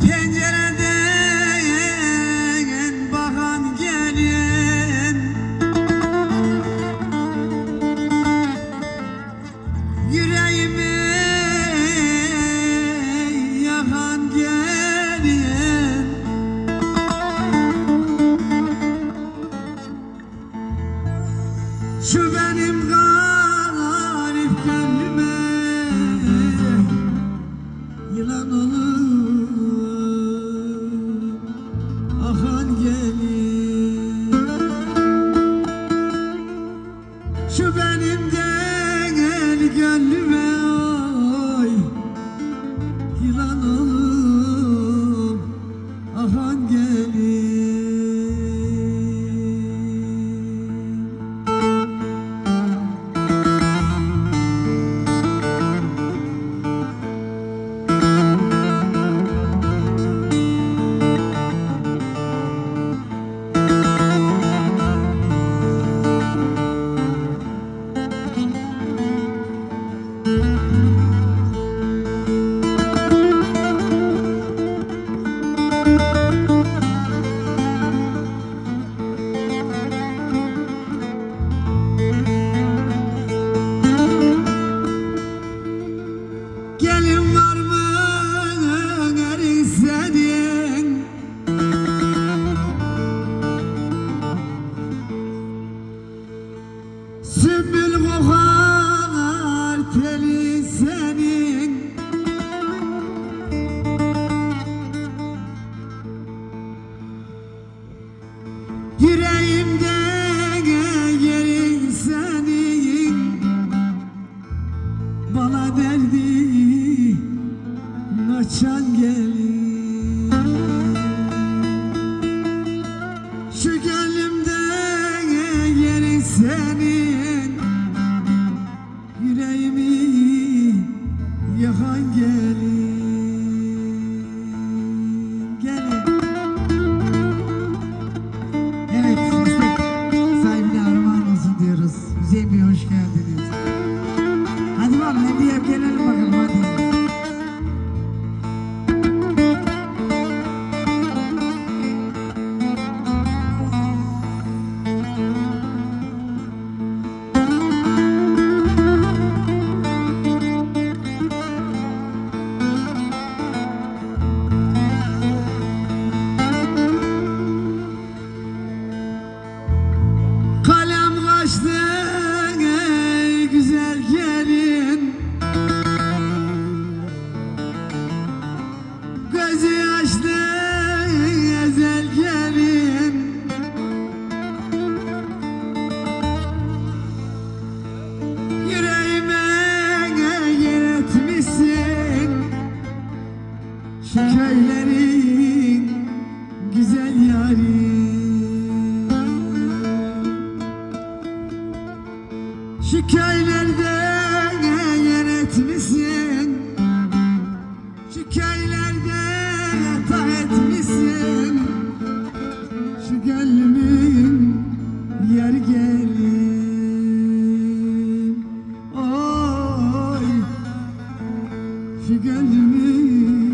Pencereden bakan gelin. Yüreğimi yakan gelin. Şu benim garip Yılan olur Şu benim değil Sümbül kokar teli senin. Yüreğimde yerin senin. Bana derdi açan gelin. Şu gönlümde yerin senin Şu güzel yari. Şu köylerde yer etmişsin? Şu köylerde yatağı etmişsin. Şu gönlümün yer gelin Oy Şu gönlümün